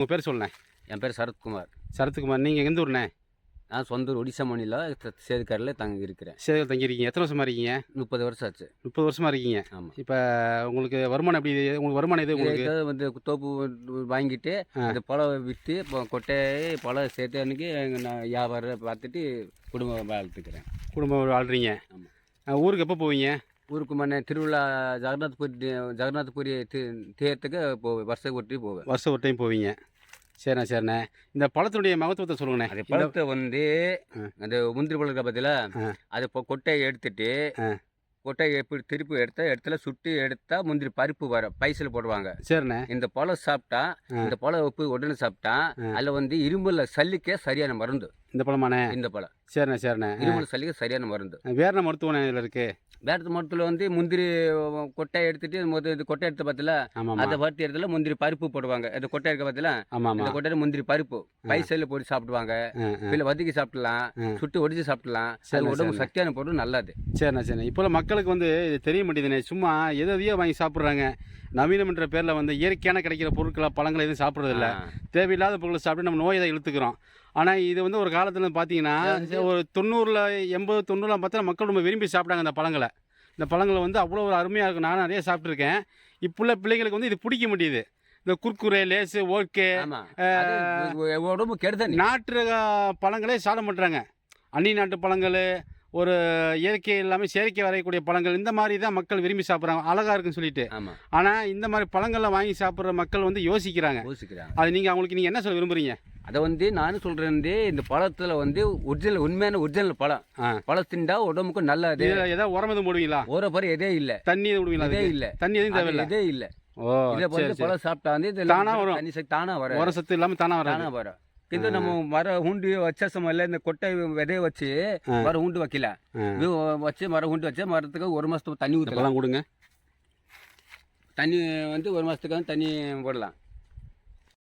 உங்கள் பேர் சொல்லுண்ணே. என் பேர் சரத்குமார். சரத்குமார் நீங்கள் எந்த ஊர்ண்ணே? நான் சொந்த ஊர் ஒடிசா மாநிலம் சேதுக்காரில் தங்கி இருக்கிறேன் சேதல் தங்கியிருக்கீங்க. எத்தனை வருஷமா இருக்கீங்க? முப்பது வருஷம் ஆச்சு. முப்பது வருஷமா இருக்கீங்க. ஆமாம் இப்போ உங்களுக்கு வருமானம் எப்படி உங்களுக்கு வருமானம் எது உங்களுக்கு? வந்து தோப்பு வாங்கிட்டு. அந்த பழம் விற்று இப்போ கொட்டையை பழம் சேர்த்து அன்னைக்கு நான் வியாபாரம் பார்த்துட்டு குடும்பம் வளர்த்துக்கிறேன் குடும்பம் வாழ்றீங்க. ஆமா. அஹ் ஊருக்கு எப்போ போவீங்க? ஊருக்கு முன்னே திருவிழா ஜெகநாத்புரி ஜெகநாத்புரி தேர்த்துக்கு போவேன் வருஷம் ஒட்டி போவேன். வருஷம் ஒரு டைம் போவீங்க. சரிண்ணே சரிண்ணே. இந்த பழத்தினுடைய மகத்துவத்தை சொல்லுங்கண்ணே. அது பழத்தை வந்து. அந்த முந்திரி பழம் இருக்க. அது இப்போ கொட்டையை எடுத்துட்டு. கொட்டையை எப்படி திருப்பி எடுத்தா இடத்துல சுட்டி எடுத்தா முந்திரி பருப்பு வர பைசில் போடுவாங்க. சரிண்ணே. இந்த பழம் சாப்பிட்டா. இந்த பழம் உப்பு உடனே சாப்பிட்டா. அதில் வந்து இரும்புல சல்லிக்கே சரியான மருந்து. இந்த பழமாண்ணே. இந்த பழம். சரிண்ணே சரிண்ணே. இரும்புல சல்லிக்கே சரியான மருந்து. வேற என்ன மருத்துவம் இதில் இருக்கு? வேறு மரத்தில் வந்து முந்திரி கொட்டை எடுத்துட்டு மொத்த இது கொட்டை எடுத்த ஆமாம் அதை பருத்தி இடத்துல முந்திரி பருப்பு போடுவாங்க. இந்த கொட்டை இருக்க ஆமாம் இந்த கொட்டையில முந்திரி பருப்பு. பைசையில் போட்டு சாப்பிடுவாங்க. இல்லை வதக்கி சாப்பிடலாம். சுட்டு ஒடிச்சு சாப்பிடலாம். அது உடம்பு. சக்தியான பொருள் நல்லது. சரிண்ணே சரிண்ணே. இப்போ மக்களுக்கு வந்து இது தெரிய மாட்டேங்குதுண்ணே. சும்மா எதை எதையோ வாங்கி சாப்பிட்றாங்க. நவீனம்ன்ற பேரில் வந்து இயற்கையான கிடைக்கிற பொருட்களை பழங்களை எதுவும் சாப்பிட்றதில்ல. தேவையில்லாத பொருளை சாப்பிட்டு நம்ம நோயை தான் இழுத்துக்கிறோம். ஆனால் இது வந்து ஒரு காலத்தில் பார்த்தீங்கன்னா ஒரு தொண்ணூறில் எண்பது தொண்ணூறுலாம் பார்த்தா மக்கள் ரொம்ப விரும்பி சாப்பிட்டாங்க இந்த பழங்களை. இந்த பழங்களை வந்து அவ்வளோ ஒரு அருமையாக இருக்கும் நான் நிறைய சாப்பிட்ருக்கேன் இப்போ உள்ள பிள்ளைங்களுக்கு வந்து இது பிடிக்க முடியுது இந்த குர்குரே லேஸு ஓகே உடம்பு கெடுதல் நாட்டு பழங்களே சாப்பிட மாட்டுறாங்க அந்நிய நாட்டு பழங்கள் ஒரு இயற்கை எல்லாமே செயற்கை வரையக்கூடிய பழங்கள் இந்த மாதிரி தான் மக்கள் விரும்பி சாப்பிட்றாங்க. அழகாக இருக்குன்னு சொல்லிட்டு. ஆனால் இந்த மாதிரி பழங்கள்லாம் வாங்கி சாப்பிட்ற மக்கள் வந்து யோசிக்கிறாங்க. யோசிக்கிறாங்க. அது நீங்கள் அவங்களுக்கு நீங்கள் என்ன சொல்ல விரும்புறீங்க? அதை வந்து நானும் சொல்றேன் வந்து இந்த பழத்துல வந்து ஒரிஜினல் உண்மையான ஒரிஜினல் பழம். பழம் திண்டா உடம்புக்கு நல்லது. ஏதாவது உரம் எதுவும் போடுவீங்களா? ஒரு பரு எதே இல்ல. தண்ணி விடுவீங்களா இதே? இல்ல. தண்ணி எதுவும் தேவையில்ல? இதே இல்ல. ஓ இதை வந்து பழம் சாப்பிட்டா வந்து இது தானா வரும். தண்ணி சக்தி தானா வர உர சத்து இல்லாமல் தானே வராது. தானா வரும். இது நம்ம மர ஊண்டி வச்ச சமயத்தில் இந்த கொட்டை விதைய வச்சு ஆ. மரம் ஊண்டு வைக்கல. வச்சு மரம் ஊண்டு வச்சு மரத்துக்கு ஒரு மாசத்துக்கு தண்ணி ஊற்றலாம் கொடுங்க. தண்ணி வந்து ஒரு மாசத்துக்கு வந்து தண்ணி போடலாம்.